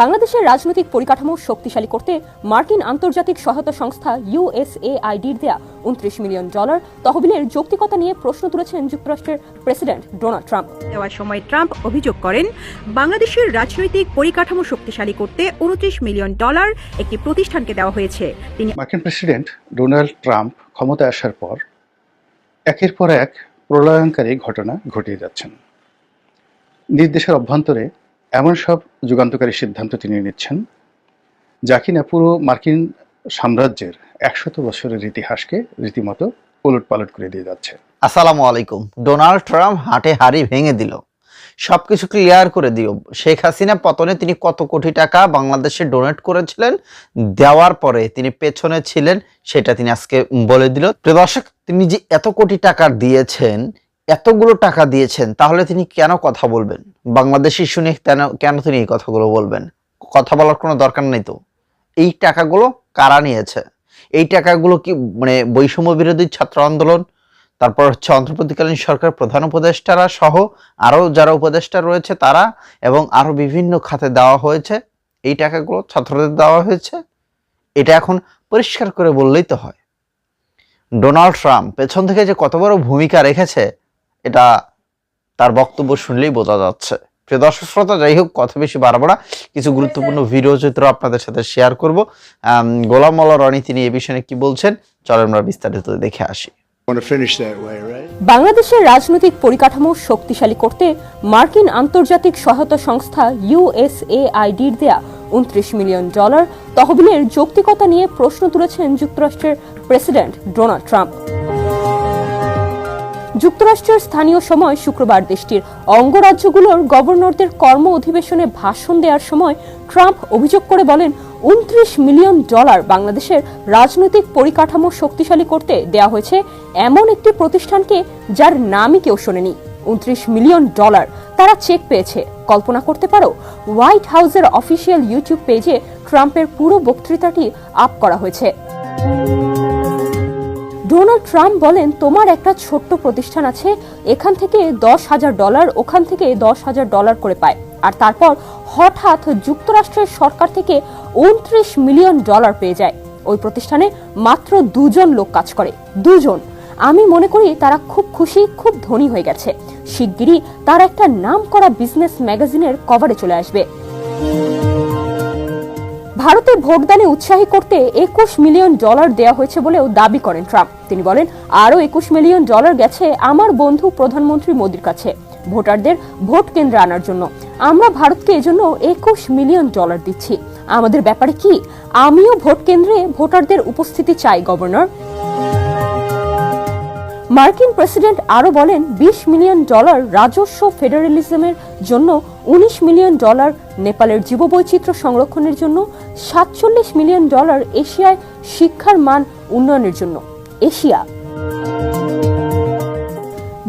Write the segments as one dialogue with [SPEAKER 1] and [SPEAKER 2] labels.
[SPEAKER 1] বাংলাদেশের রাজনৈতিক পরিকাঠামো শক্তিশালী করতে মার্কিন আন্তর্জাতিক সহায়তা সংস্থা ইউএসএআইডির দেয়া উনত্রিশ মিলিয়ন ডলার তহবিলের যৌক্তিকতা নিয়ে প্রশ্ন তুলেছেন যুক্তরাষ্ট্রের প্রেসিডেন্ট ডোনাল্ড ট্রাম্প।
[SPEAKER 2] দেওয়ার সময় ট্রাম্প অভিযোগ করেন বাংলাদেশের রাজনৈতিক পরিকাঠামো শক্তিশালী করতে উনত্রিশ মিলিয়ন ডলার একটি প্রতিষ্ঠানকে দেওয়া হয়েছে। তিনি
[SPEAKER 3] মার্কিন প্রেসিডেন্ট ডোনাল্ড ট্রাম্প ক্ষমতায় আসার পর একের পর এক প্রলয়ঙ্কারী ঘটনা ঘটিয়ে যাচ্ছেন। নিজ দেশের অভ্যন্তরে এমন সব যুগান্তকারী সিদ্ধান্ত তিনি নিচ্ছেন, যা কিনা পুরো মার্কিন সাম্রাজ্যের একশত বছরের ইতিহাসকে রীতিমতো উলট পালট করে দিয়ে যাচ্ছে।
[SPEAKER 4] আসসালামু আলাইকুম। ডোনাল্ড ট্রাম্প হাটে হাড়ি ভেঙে দিল। সবকিছু ক্লিয়ার করে দিও শেখ হাসিনা পতনে তিনি কত কোটি টাকা বাংলাদেশে ডোনেট করেছিলেন, দেওয়ার পরে তিনি পেছনে ছিলেন, সেটা তিনি আজকে বলে দিল। প্রিয় দর্শক, তিনি যে এত কোটি টাকা দিয়েছেন এতগুলো টাকা দিয়েছেন, তাহলে তিনি কেন কথা বলবেন? বাংলাদেশ নিয়ে কেন কেন তিনি এই কথাগুলো বলবেন? কথা বলার কোনো দরকার নেই তো। এই টাকাগুলো কারা নিয়েছে? এই টাকাগুলো কি মানে বৈষম্য বিরোধী ছাত্র আন্দোলন, তারপর হচ্ছে অন্তর্বর্তীকালীন সরকার প্রধান উপদেষ্টারা সহ আরও যারা উপদেষ্টা রয়েছে তারা, এবং আরও বিভিন্ন খাতে দেওয়া হয়েছে, এই টাকাগুলো ছাত্রদের দেওয়া হয়েছে, এটা এখন পরিষ্কার করে বললেই তো হয়। ডোনাল্ড ট্রাম্প পেছন থেকে যে কত বড় ভূমিকা রেখেছে এটা তার বক্তব্য শুনলেই বোঝা যাচ্ছে। প্রিয় দর্শক শ্রোতা যাই হোক কথা বেশি বাড়াবো না। কিছু গুরুত্বপূর্ণ ভিডিও চিত্র আপনাদের সাথে শেয়ার করব। গোলাম মোল্লা রনি তিনি এই বিষয়ে কি বলছেন? চলেন আমরা বিস্তারিত দেখে আসি?
[SPEAKER 1] বাংলাদেশের রাজনৈতিক পরিকাঠামো শক্তিশালী করতে মার্কিন আন্তর্জাতিক সহায়তা সংস্থা ইউএসএআইডির দেয়া উনত্রিশ মিলিয়ন ডলার তহবিলের যৌক্তিকতা নিয়ে প্রশ্ন তুলেছেন যুক্তরাষ্ট্রের প্রেসিডেন্ট ডোনাল্ড ট্রাম্প। যুক্তরাষ্ট্রের স্থানীয় সময় শুক্রবার দেশটির অঙ্গরাজ্যগুলোর গভর্নরদের কর্ম অধিবেশনে ভাষণ দেওয়ার সময় ট্রাম্প অভিযোগ করে বলেন, উনত্রিশ মিলিয়ন ডলার বাংলাদেশের রাজনৈতিক পরিকাঠামো শক্তিশালী করতে দেয়া হয়েছে এমন একটি প্রতিষ্ঠানকে যার নামই কেউ শোনেনি। উনত্রিশ মিলিয়ন ডলার, তারা চেক পেয়েছে। কল্পনা করতে পারো, হোয়াইট হাউসের অফিসিয়াল ইউটিউব পেজে ট্রাম্পের পুরো বক্তৃতাটি আপ করা হয়েছে। ডোনাল্ড ট্রাম্প বলেন, তোমার একটা ছোট্ট প্রতিষ্ঠান আছে, এখান থেকে দশ হাজার ডলার, ওখান থেকে দশ হাজার ডলার করে পায়। আর তারপর হঠাৎ যুক্তরাষ্ট্রের সরকার থেকে উনত্রিশ মিলিয়ন ডলার পেয়ে যায়। ওই প্রতিষ্ঠানে মাত্র দুজন লোক কাজ করে, দুজন। আমি মনে করি তারা খুব খুশি, খুব ধনী হয়ে গেছে। শিগগিরই তারা একটা নাম করা বিজনেস ম্যাগাজিনের কভারে চলে আসবে। ভারতে ভোটদানে উৎসাহী করতে একুশ মিলিয়ন ডলার দেওয়া হয়েছে বলেও দাবি করেন ট্রাম্প। তিনি বলেন, আরও একুশ মিলিয়ন ডলার গেছে আমার বন্ধু প্রধানমন্ত্রী মোদীর কাছে। ভোটারদের ভোট কেন্দ্রে আনার জন্য। আমরা ভারতকে এজন্য একুশ মিলিয়ন ডলার দিচ্ছি। আমাদের ব্যাপারে কি? আমিও ভোট কেন্দ্রে ভোটারদের উপস্থিতি চাই, গভর্নর। মার্কিন প্রেসিডেন্ট আরও বলেন, বিশ মিলিয়ন ডলার রাজস্ব ফেডারেলিজমের জন্য উনিশ মিলিয়ন ডলার নেপালের জীববৈচিত্র্য সংরক্ষণের জন্য, সাতচল্লিশ মিলিয়ন ডলার এশিয়ায় শিক্ষার মান উন্নয়নের জন্য। এশিয়া।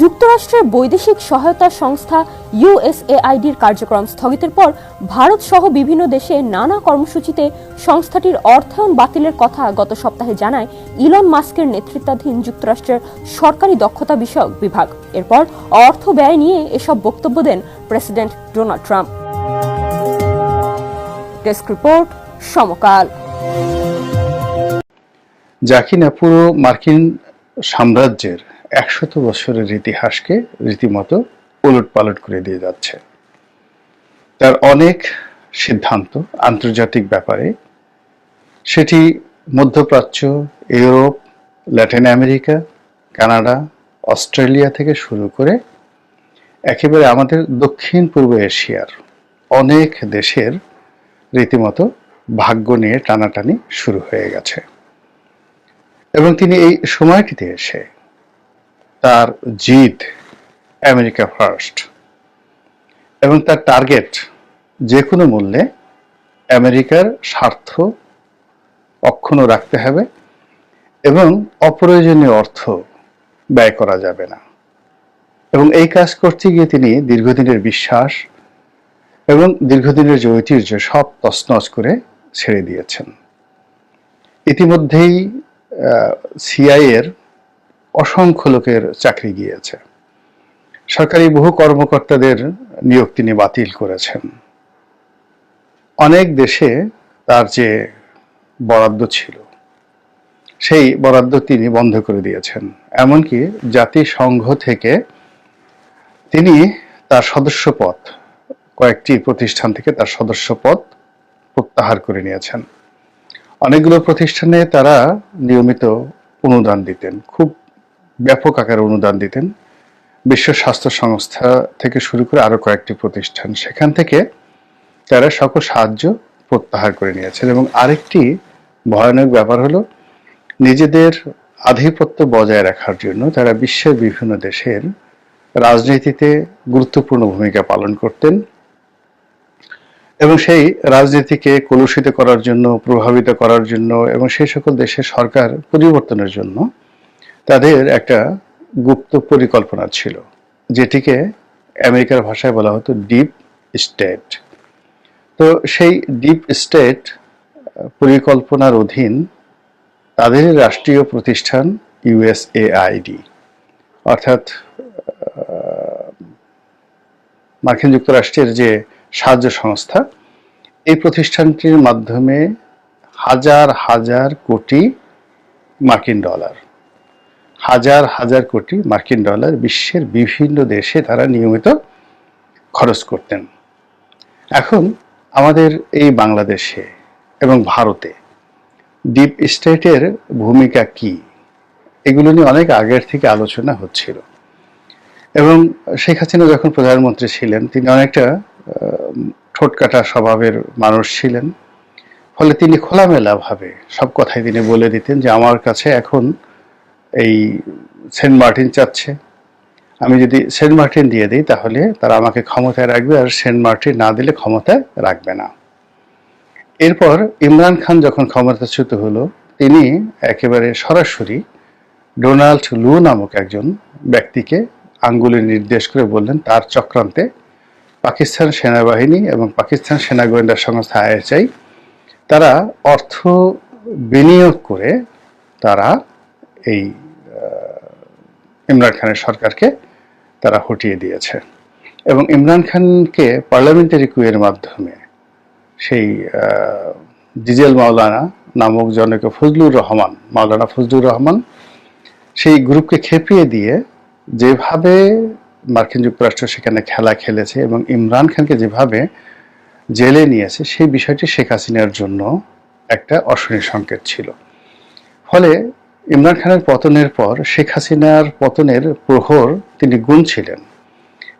[SPEAKER 1] যুক্তরাষ্ট্রের বৈদেশিক সহায়তা সংস্থা ইউএসএআইডির কার্যক্রম স্থগিতের পর ভারত সহ বিভিন্ন দেশে নানা কর্মসূচিতে সংস্থাটির অর্থায়ন বাতিলের কথা গত সপ্তাহে জানায় ইলন মাস্কের নেতৃত্বাধীন যুক্তরাষ্ট্রের সরকারি দক্ষতা বিষয়ক বিভাগ। এরপর অর্থ ব্যয় নিয়ে এসব বক্তব্য দেন president Donald Trump. Desk report, Samakal.
[SPEAKER 3] যা পুরো মার্কিন সাম্রাজ্যের একশত বছরের ইতিহাসকে রীতিমতো উলট পালট করে দিয়ে যাচ্ছে। তার অনেক সিদ্ধান্ত আন্তর্জাতিক ব্যাপারে, সেটি মধ্যপ্রাচ্য, Europe, Latin America, Canada, Australia থেকে শুরু করে একেবারে আমাদের দক্ষিণ পূর্ব এশিয়ার অনেক দেশের রীতিমতো ভাগ্য নিয়ে টানাটানি শুরু হয়ে গেছে। এবং তিনি এই সময়টিতে এসে তার জিদ আমেরিকা ফার্স্ট এবং তার টার্গেট যে কোনো মূল্যে আমেরিকার স্বার্থ অক্ষুণ্ণ রাখতে হবে এবং অপ্রয়োজনীয় অর্থ ব্যয় করা যাবে না। এবং এই কাজ করতে গিয়ে তিনি দীর্ঘদিনের বিশ্বাস এবং দীর্ঘদিনের যে ঐতিহ্য সব তছনছ করে ছেড়ে দিয়েছেন। ইতিমধ্যেই সিআই এর অসংখ্য লোকের চাকরি গিয়েছে। সরকারি বহু কর্মকর্তাদের নিয়োগ তিনি বাতিল করেছেন। অনেক দেশে তার যে বরাদ্দ ছিল, সেই বরাদ্দ তিনি বন্ধ করে দিয়েছেন। এমনকি জাতিসংঘ থেকে তিনি তার সদস্য পদ কয়েকটি প্রতিষ্ঠান থেকে তার সদস্য পদ প্রত্যাহার করে নিয়েছেন। অনেকগুলো প্রতিষ্ঠানে তারা নিয়মিত অনুদান দিতেন। খুব ব্যাপক আকারে অনুদান দিতেন। বিশ্ব স্বাস্থ্য সংস্থা থেকে শুরু করে আরও কয়েকটি প্রতিষ্ঠান। সেখান থেকে তারা সকল সাহায্য প্রত্যাহার করে নিয়েছেন এবং আরেকটি ভয়ানক ব্যাপার হলো, নিজেদের আধিপত্য বজায় রাখার জন্য তারা বিশ্বের বিভিন্ন দেশের রাজনীতিতে গুরুত্বপূর্ণ ভূমিকা পালন করতেন এবং সেই রাজনীতিকে কলুষিত করার জন্য, প্রভাবিত করার জন্য এবং সেই সকল দেশের সরকার পরিবর্তনের জন্য তাদের একটা গুপ্ত পরিকল্পনা ছিল, যেটিকে আমেরিকার ভাষায় বলা হতো ডিপ স্টেট। তো সেই ডিপ স্টেট পরিকল্পনার অধীন তাদের রাষ্ট্রীয় প্রতিষ্ঠান ইউএসএআইডি অর্থাৎ মার্কিন যুক্তরাষ্ট্রের যে সাহায্য সংস্থা, এই প্রতিষ্ঠানটির মাধ্যমে হাজার হাজার কোটি মার্কিন ডলার হাজার হাজার কোটি মার্কিন ডলার বিশ্বের বিভিন্ন দেশে তারা নিয়মিত খরচ করতেন। এখন আমাদের এই বাংলাদেশে এবং ভারতে ডিপ স্টেটের ভূমিকা কি, এগুলো নিয়ে অনেক আগের থেকে আলোচনা হচ্ছিল। এবং শেখ হাসিনা যখন প্রধানমন্ত্রী ছিলেন, তিনি অনেকটা ঠোঁটকাটা স্বভাবের মানুষ ছিলেন। ফলে তিনি খোলামেলাভাবে সব কথাই তিনি বলে দিতেন যে, আমার কাছে এখন এই সেন্ট মার্টিন চাচ্ছে। আমি যদি সেন্ট মার্টিন দিয়ে দিই, তাহলে তারা আমাকে ক্ষমতায় রাখবে আর সেন্ট মার্টিন না দিলে ক্ষমতায় রাখবে না। এরপর ইমরান খান যখন ক্ষমতাচ্যুত হলো, তিনি একেবারে সরাসরি ডোনাল্ড লু নামক একজন ব্যক্তিকে আঙ্গুলে নির্দেশ করে বললেন, তার চক্রান্তে পাকিস্তান সেনাবাহিনী এবং পাকিস্তান সেনা গোয়েন্দা সংস্থা আইএসআই, তারা অর্থ বিনিয়োগ করে তারা এই ইমরান খানের সরকারকে তারা হটিয়ে দিয়েছে। এবং ইমরান খানকে পার্লামেন্টারি কুয়ের মাধ্যমে সেই ডিজেল মাওলানা নামক জনকে ফজলুর রহমান, মাওলানা ফজলুর রহমান সেই গ্রুপকে খেপিয়ে দিয়ে যেভাবে মার্কিন যুক্তরাষ্ট্র সেখানে খেলা খেলেছে এবং ইমরান খানকে যেভাবে জেলে নিয়েছে, সেই বিষয়টি শেখ হাসিনার জন্য একটা অশনি সংকেত ছিল। ফলে ইমরান খানের পতনের পর শেখ হাসিনার পতনের প্রহর তিনি গুনছিলেন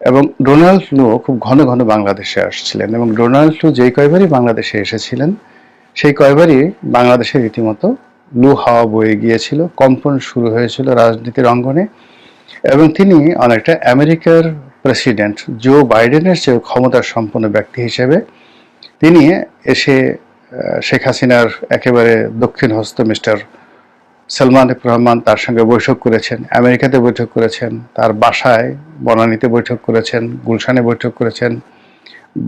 [SPEAKER 3] এবং ডোনাল্ড লু খুব ঘন ঘন বাংলাদেশে আসছিলেন এবং ডোনাল্ড লু যেই কয়বারই বাংলাদেশে এসেছিলেন, সেই কয়বারই বাংলাদেশে রীতিমতো লু হাওয়া বয়ে গিয়েছিল, কম্পন শুরু হয়েছিল রাজনীতির অঙ্গনে এবং তিনি অনেকটা আমেরিকার প্রেসিডেন্ট, জো বাইডেনের চেয়ে ক্ষমতার সম্পন্ন ব্যক্তি হিসেবে তিনি এসে শেখ হাসিনার একেবারে দক্ষিণ হস্ত মিস্টার সালমান রহমান তার সঙ্গে বৈঠক করেছেন, আমেরিকাতে বৈঠক করেছেন, তার বাসায় বনানীতে বৈঠক করেছেন, গুলশানে বৈঠক করেছেন।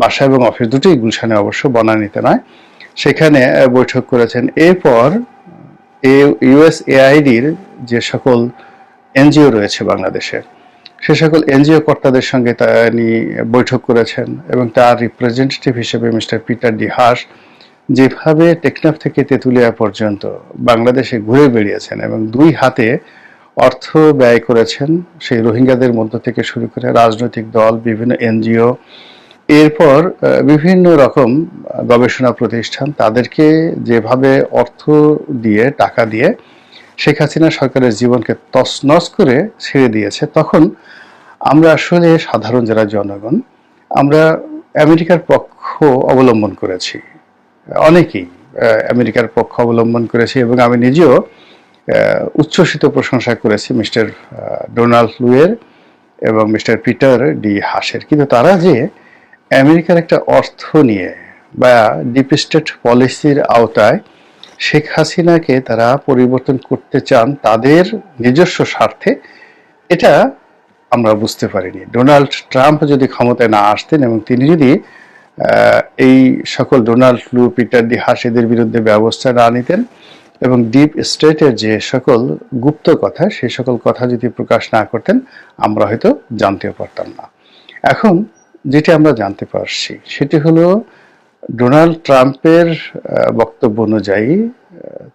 [SPEAKER 3] বাসা এবং অফিস দুটোই গুলশানে অবশ্য, বনানীতে নয়। সেখানে বৈঠক করেছেন। এরপর ইউএস এআইডির যে সকল এনজিও রয়েছে বাংলাদেশে, সে সকল এনজিও কর্তাদের সঙ্গে তিনি বৈঠক করেছেন এবং তার রিপ্রেজেন্টেটিভ হিসেবে মিস্টার পিটার ডি হাস যেভাবে টেকনাফ থেকে তেঁতুলিয়া পর্যন্ত বাংলাদেশে ঘুরে বেরিয়েছেন এবং দুই হাতে অর্থ ব্যয় করেছেন, সেই রোহিঙ্গাদের মধ্য থেকে শুরু করে রাজনৈতিক দল, বিভিন্ন এনজিও, এরপর বিভিন্ন রকম গবেষণা প্রতিষ্ঠান তাদেরকে যেভাবে অর্থ দিয়ে, টাকা দিয়ে শেখ হাসিনা সরকারের জীবনকে তছনছ করে ছেড়ে দিয়েছে, তখন আমরা আসলে সাধারণ যারা জনগণ, আমরা আমেরিকার পক্ষ অবলম্বন করেছি। অনেকেই আমেরিকার পক্ষ অবলম্বন করেছি এবং আমি নিজেও উচ্ছ্বসিত প্রশংসা করেছি মিস্টার ডোনাল্ড লুয়ের এবং মিস্টার পিটার ডি হাসের কিন্তু তারা যে আমেরিকার একটা অর্থ নিয়ে বা ডিপ স্টেট পলিসির আওতায় শেখ হাসিনাকে তারা পরিবর্তন করতে চান তাদের নিজস্ব স্বার্থে, এটা আমরা বুঝতে পারিনি। ডোনাল্ড ট্রাম্প যদি ক্ষমতায় না আসতেন এবং তিনি যদি এই সকল ডোনাল্ড, লু, পিটার ডি হাসিদের বিরুদ্ধে ব্যবস্থা না নিতেন এবং ডিপ স্টেটের যে সকল গুপ্ত কথা সেই সকল কথা যদি প্রকাশ না করতেন, আমরা হয়তো জানতেও পারতাম না। এখন যেটি আমরা জানতে পারছি, সেটি হলো ডোনাল্ড ট্রাম্পের বক্তব্য অনুযায়ী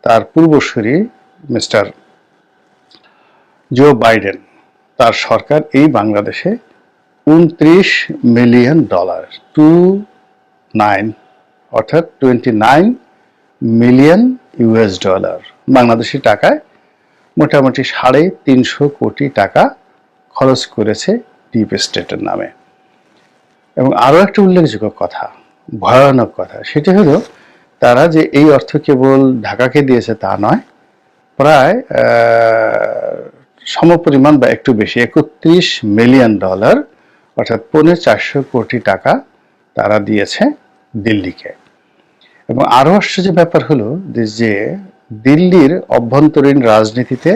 [SPEAKER 3] তার পূর্বসূরি মিস্টার জো বাইডেন, তার সরকার এই বাংলাদেশে উনত্রিশ মিলিয়ন ডলার, টু নাইন, অর্থাৎ twenty nine million US dollar, Bangladeshi টাকায় মোটামুটি সাড়ে তিনশো কোটি টাকা খরচ করেছে ডিপ স্টেটের নামে। এবং আরও একটা উল্লেখযোগ্য কথা, ভয়ানক কথা, সেটি হলো তারা যে এই অর্থ কেবল ঢাকাকে দিয়েছে তা নয়, প্রায় সমপরিমাণ বা একটু বেশি, একত্রিশ মিলিয়ন ডলার, অর্থাৎ পৌনে চারশো কোটি টাকা তারা দিয়েছে দিল্লিকে। এবং আরও আশ্চর্য ব্যাপার হলো যে দিল্লির অভ্যন্তরীণ রাজনীতিতে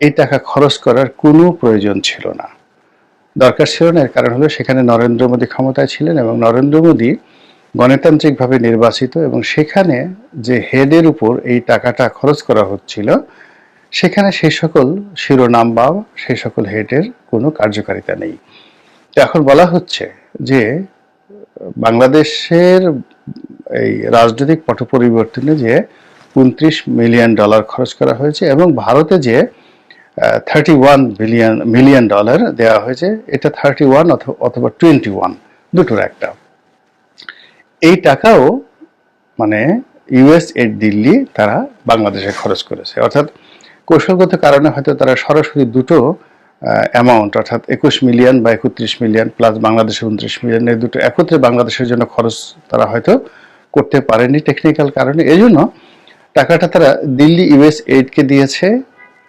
[SPEAKER 3] এই টাকা খরচ করার কোনো প্রয়োজন ছিল না। দরকার ছিল না, এর কারণ হলো সেখানে নরেন্দ্র মোদী ক্ষমতায় ছিলেন এবং নরেন্দ্র মোদী গণতান্ত্রিকভাবে নির্বাচিত এবং সেখানে যে হেডের উপর এই টাকাটা খরচ করা হচ্ছিল, সেখানে সেই সকল শিরোনাম বা সেই সকল হেডের কোনো কার্যকারিতা নেই। এখন বলা হচ্ছে যে বাংলাদেশের এই রাজনৈতিক পট পরিবর্তনে যে উনত্রিশ মিলিয়ন ডলার খরচ করা হয়েছে এবং ভারতে যে thirty one billion million dollar দেওয়া হয়েছে, এটা থার্টি ওয়ান অথবা টোয়েন্টি ওয়ান দুটোর একটা। এই টাকাও মানে ইউএস এর দিল্লি তারা বাংলাদেশে খরচ করেছে। অর্থাৎ কৌশলগত কারণে হয়তো তারা সরাসরি দুটো অ্যামাউন্ট অর্থাৎ একুশ মিলিয়ন বা একত্রিশ মিলিয়ন প্লাস বাংলাদেশের উনত্রিশ মিলিয়ন এই দুটো একত্রে বাংলাদেশের জন্য খরচ তারা হয়তো করতে পারেনি টেকনিক্যাল কারণে। এই জন্য টাকাটা তারা দিল্লি ইউএস এইডকে দিয়েছে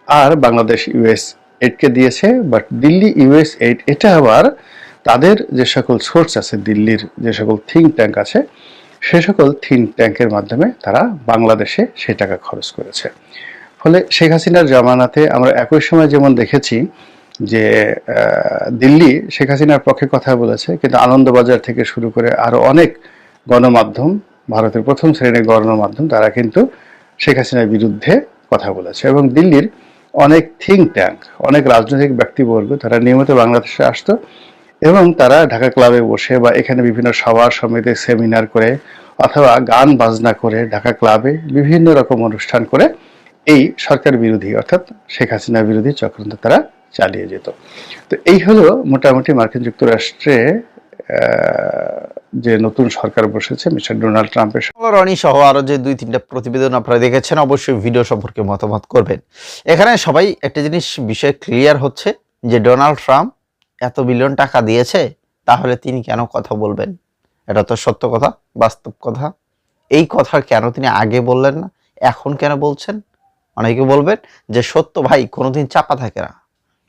[SPEAKER 3] আর বাংলাদেশ ইউএস এইডকে দিয়েছে। বাট দিল্লি ইউএস এইড এটা আবার তাদের যে সকল সোর্স আছে, দিল্লির যে সকল থিঙ্ক ট্যাঙ্ক আছে, সে সকল থিঙ্ক ট্যাঙ্কের মাধ্যমে তারা বাংলাদেশে সেই টাকা খরচ করেছে। ফলে শেখ হাসিনার জামানাতে আমরা একই সময় যেমন দেখেছি যে দিল্লি শেখ হাসিনার পক্ষে কথা বলেছে, কিন্তু আনন্দবাজার থেকে শুরু করে আরও অনেক গণমাধ্যম, ভারতের প্রথম শ্রেণির গণমাধ্যম, তারা কিন্তু শেখ হাসিনার বিরুদ্ধে কথা বলেছে। এবং দিল্লির অনেক থিঙ্ক ট্যাঙ্ক অনেক রাজনৈতিক ব্যক্তিবর্গ, তারা নিয়মিত বাংলাদেশে আসতো এবং তারা ঢাকা ক্লাবে বসে বা এখানে বিভিন্ন সভা সমিতি সেমিনার করে অথবা গান বাজনা করে ঢাকা ক্লাবে বিভিন্ন রকম অনুষ্ঠান করে এই সরকার বিরোধী, অর্থাৎ শেখ হাসিনা বিরোধী চক্রান্ত তারা চালিয়ে যেত। তো এই হলো মোটামুটি মার্কিন যুক্তরাষ্ট্রে যে নতুন সরকার বসেছে, মিস্টার ডোনাল্ড ট্রাম্পের
[SPEAKER 4] রনি সহ আরও যে দুই তিনটা প্রতিবেদন আপনারা দেখেছেন, অবশ্যই ভিডিও সম্পর্কে মতামত করবেন। এখানে সবাই একটা জিনিস, বিষয় ক্লিয়ার হচ্ছে যে ডোনাল্ড ট্রাম্প এত বিলিয়ন টাকা দিয়েছে, তাহলে তিনি কেন কথা বলবেন? এটা তো সত্য কথা, বাস্তব কথা। এই কথা কেন তিনি আগে বললেন না, এখন কেন বলছেন? অনেকে বলবেন যে সত্য ভাই, কোনোদিন চাপা থাকে না।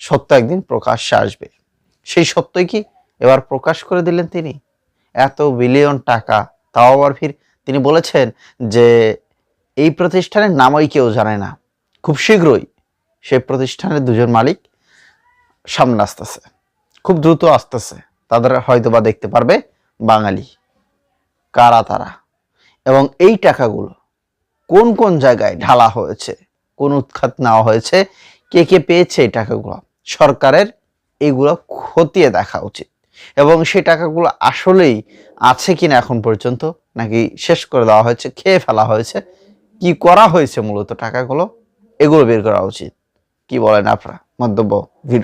[SPEAKER 4] সত্য একদিন প্রকাশ্যে আসবে। সেই সত্যই কি এবার প্রকাশ করে দিলেন তিনি? এত বিলিয়ন টাকা, তাও আবার ফির তিনি বলেছেন যে এই প্রতিষ্ঠানের নামই কেউ জানে না। খুব শীঘ্রই সেই প্রতিষ্ঠানের দুজন মালিক সামনে আসতেছে। খুব দ্রুত আসতেছে। তাদের হয়তো বা দেখতে পারবে বাঙালি। কারা তারা? এবং এই টাকাগুলো কোন কোন জায়গায় ঢালা হয়েছে? কোন উৎখাত নেওয়া হয়েছে? কে কে পেয়েছে এই টাকাগুলো? সরকারের এগুলো খতিয়ে দেখা উচিত। এবং সেই টাকাগুলো আসলেই আছে কিনা এখন পর্যন্ত নাকি শেষ করে দেওয়া হয়েছে, খেয়ে ফেলা হয়েছে, কি করা হয়েছে মূলত টাকাগুলো, এগুলো বের করা উচিত। কি বলেন আপনারা? মন্তব্য, ভিডিও।